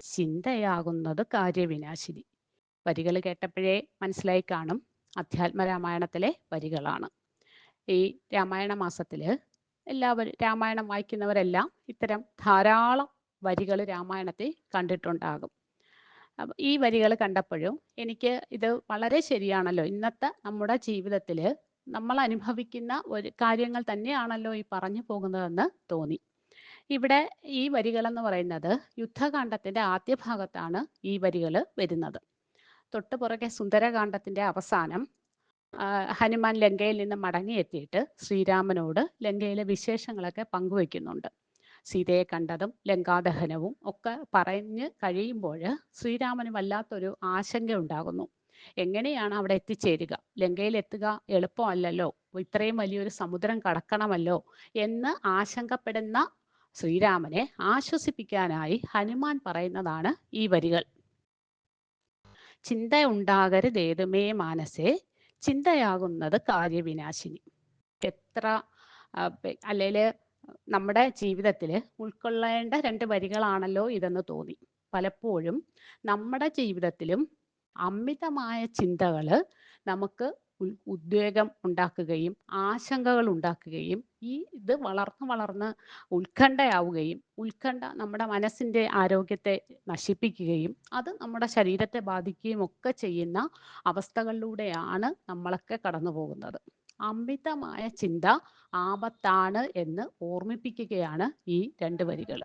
ചിന്തയാകുന്നത് കാര്യവിനാശിനി. വരികൾ കേട്ടപ്പോഴേ മനസ്സിലായി കാണും അധ്യാത്മ രാമായണത്തിലെ വരികളാണ്. ഈ രാമായണ മാസത്തിൽ എല്ലാവരും രാമായണം വായിക്കുന്നവരെല്ലാം ഇത്തരം ധാരാളം വരികൾ രാമായണത്തിൽ കണ്ടിട്ടുണ്ടാകും. ഈ വരികൾ കണ്ടപ്പോഴും എനിക്ക് ഇത് വളരെ ശരിയാണല്ലോ. ഇന്നത്തെ നമ്മുടെ ജീവിതത്തിൽ നമ്മൾ അനുഭവിക്കുന്ന ഒരു കാര്യങ്ങൾ തന്നെയാണല്ലോ ഈ പറഞ്ഞു പോകുന്നതെന്ന് തോന്നി. ഇവിടെ ഈ വരികളെന്ന് പറയുന്നത് യുദ്ധകാന്ഡത്തിന്റെ ആദ്യ ഭാഗത്താണ് ഈ വരികൾ വരുന്നത്. തൊട്ട് പുറകെ സുന്ദരകാന്ഡത്തിന്റെ അവസാനം ഹനുമാൻ ലങ്കയിൽ നിന്ന് മടങ്ങിയെത്തിയിട്ട് ശ്രീരാമനോട് ലങ്കയിലെ വിശേഷങ്ങളൊക്കെ പങ്കുവെക്കുന്നുണ്ട് സീതയെ കണ്ടതും ലങ്കാദഹനവും ഒക്കെ പറഞ്ഞ് കഴിയുമ്പോൾ ശ്രീരാമന് വല്ലാത്തൊരു ആശങ്ക ഉണ്ടാകുന്നു. എങ്ങനെയാണ് അവിടെ എത്തിച്ചേരുക? ലങ്കയിൽ എത്തുക എളുപ്പമല്ലല്ലോ? ഇത്രയും വലിയൊരു സമുദ്രം കടക്കണമല്ലോ എന്ന് ആശങ്കപ്പെടുന്ന ശ്രീരാമനെ ആശ്വസിപ്പിക്കാനായി ഹനുമാൻ പറയുന്നതാണ് ഈ വരികൾ. ചിന്ത ഉണ്ടാകരുതേതുമേ മാനസേ ചിന്തയാകുന്നത് കാര്യവിനാശിനി. എത്ര അല്ലെങ്കിൽ നമ്മുടെ ജീവിതത്തിൽ ഉൾക്കൊള്ളേണ്ട രണ്ട് വരികളാണല്ലോ ഇതെന്ന് തോന്നി. പലപ്പോഴും നമ്മുടെ ജീവിതത്തിലും അമിതമായ ചിന്തകൾ നമുക്ക് ഉദ്വേഗം ഉണ്ടാക്കുകയും ആശങ്കകൾ ഉണ്ടാക്കുകയും ഈ ഇത് വളർന്ന് വളർന്ന് ഉത്കണ്ഠയാവുകയും ഉത്കണ്ഠ നമ്മുടെ മനസ്സിന്റെ ആരോഗ്യത്തെ നശിപ്പിക്കുകയും അത് നമ്മുടെ ശരീരത്തെ ബാധിക്കുകയും ഒക്കെ ചെയ്യുന്ന അവസ്ഥകളിലൂടെയാണ് നമ്മളൊക്കെ കടന്നു പോകുന്നത്. അമിതമായ ചിന്ത ആപത്താണ് എന്ന് ഓർമ്മിപ്പിക്കുകയാണ് ഈ രണ്ട് വരികൾ.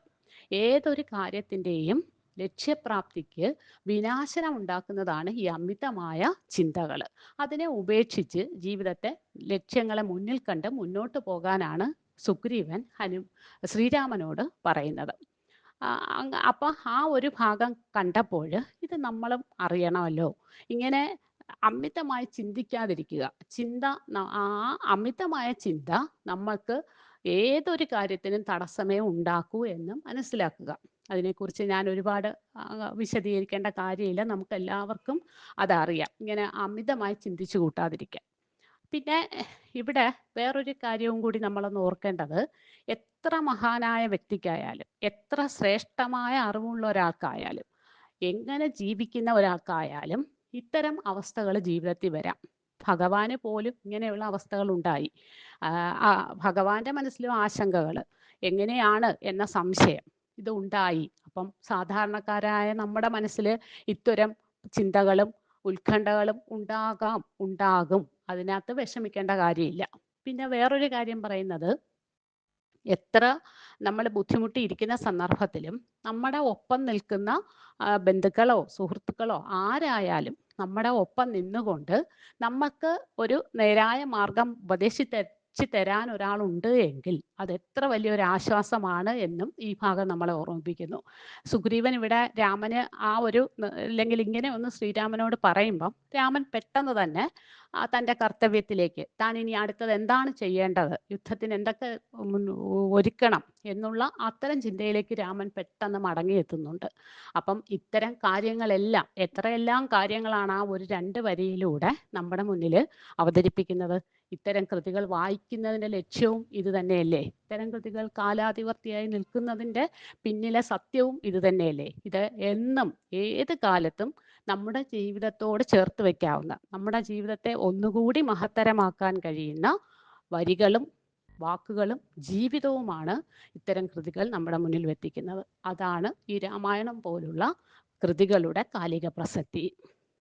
ഏതൊരു കാര്യത്തിന്റെയും ലക്ഷ്യപ്രാപ്തിക്ക് വിനാശനം ഉണ്ടാക്കുന്നതാണ് ഈ അമിതമായ ചിന്തകൾ അതിനെ ഉപേക്ഷിച്ച് ജീവിതത്തെ ലക്ഷ്യങ്ങളെ മുന്നിൽ കണ്ട് മുന്നോട്ട് പോകാനാണ് സുഗ്രീവൻ ഹനു ശ്രീരാമനോട് പറയുന്നത്. അപ്പം ആ ഒരു ഭാഗം കണ്ടപ്പോൾ ഇത് നമ്മളും അറിയണമല്ലോ. ഇങ്ങനെ അമിതമായി ചിന്തിക്കാതിരിക്കുക. ചിന്ത ആ അമിതമായ ചിന്ത നമ്മൾക്ക് ഏതൊരു കാര്യത്തിനും തടസ്സമേ ഉണ്ടാക്കൂ എന്ന് മനസ്സിലാക്കുക. അതിനെക്കുറിച്ച് ഞാൻ ഒരുപാട് വിശദീകരിക്കേണ്ട കാര്യമില്ല. നമുക്ക് എല്ലാവർക്കും അതറിയാം. ഇങ്ങനെ അമിതമായി ചിന്തിച്ചു കൂട്ടാതിരിക്കാം പിന്നെ ഇവിടെ വേറൊരു കാര്യവും കൂടി നമ്മളൊന്ന് ഓർക്കേണ്ടത്. എത്ര മഹാനായ വ്യക്തിക്കായാലും എത്ര ശ്രേഷ്ഠമായ അറിവുള്ള ഒരാൾക്കായാലും എങ്ങനെ ജീവിക്കുന്ന ഒരാൾക്കായാലും ഇത്തരം അവസ്ഥകൾ ജീവിതത്തിൽ വരാം. ഭഗവാന് പോലും ഇങ്ങനെയുള്ള അവസ്ഥകൾ ഉണ്ടായി. ഭഗവാന്റെ മനസ്സിലും ആശങ്കകൾ എങ്ങനെയാണ് എന്ന സംശയം. ഇത് ഉണ്ടായി അപ്പം സാധാരണക്കാരായ നമ്മുടെ മനസ്സിൽ ഇത്തരം ചിന്തകളും ഉത്കണ്ഠകളും ഉണ്ടാകാം ഉണ്ടാകും. അതിനകത്ത് വിഷമിക്കേണ്ട കാര്യമില്ല. പിന്നെ വേറൊരു കാര്യം പറയുന്നത് എത്ര നമ്മൾ ബുദ്ധിമുട്ടിയിരിക്കുന്ന സന്ദർഭത്തിലും നമ്മുടെ ഒപ്പം നിൽക്കുന്ന ബന്ധുക്കളോ സുഹൃത്തുക്കളോ ആരായാലും നമ്മുടെ ഒപ്പം നിന്നുകൊണ്ട് നമുക്ക് ഒരു നേരായ മാർഗം ഉപദേശിച്ചു തരാൻ ഒരാളുണ്ട് എങ്കിൽ അത് എത്ര വലിയൊരു ആശ്വാസമാണ് എന്നും ഈ ഭാഗം നമ്മളെ ഓർമ്മിപ്പിക്കുന്നു. സുഗ്രീവൻ ഇവിടെ രാമന് ആ ഒരു അല്ലെങ്കിൽ ഇങ്ങനെ ഒന്ന് ശ്രീരാമനോട് പറയുമ്പം രാമൻ പെട്ടെന്ന് തന്നെ തന്റെ കർത്തവ്യത്തിലേക്ക് താൻ ഇനി അടുത്തത് എന്താണ് ചെയ്യേണ്ടത്? യുദ്ധത്തിന് എന്തൊക്കെ ഒരുക്കണം എന്നുള്ള അത്തരം ചിന്തയിലേക്ക് രാമൻ പെട്ടെന്ന് മടങ്ങിയെത്തുന്നുണ്ട്. അപ്പം ഇത്തരം കാര്യങ്ങളെല്ലാം എത്രയെല്ലാം കാര്യങ്ങളാണ് ആ ഒരു രണ്ട് വരിയിലൂടെ നമ്മുടെ മുന്നിൽ അവതരിപ്പിക്കുന്നത്? ഇത്തരം കൃതികൾ വായിക്കുന്നതിന്റെ ലക്ഷ്യവും ഇത് തന്നെയല്ലേ? ഇത്തരം കൃതികൾ കാലാതിവർത്തിയായി നിൽക്കുന്നതിന്റെ പിന്നിലെ സത്യവും ഇത് തന്നെയല്ലേ? ഇത് എന്നും ഏത് കാലത്തും നമ്മുടെ ജീവിതത്തോട് ചേർത്ത് വെക്കാവുന്ന നമ്മുടെ ജീവിതത്തെ ഒന്നുകൂടി മഹത്തരമാക്കാൻ കഴിയുന്ന വരികളും വാക്കുകളും ജീവിതവുമാണ് ഇത്തരം കൃതികൾ നമ്മുടെ മുന്നിൽ എത്തിക്കുന്നത് അതാണ് ഈ രാമായണം പോലുള്ള കൃതികളുടെ കാലിക പ്രസക്തി.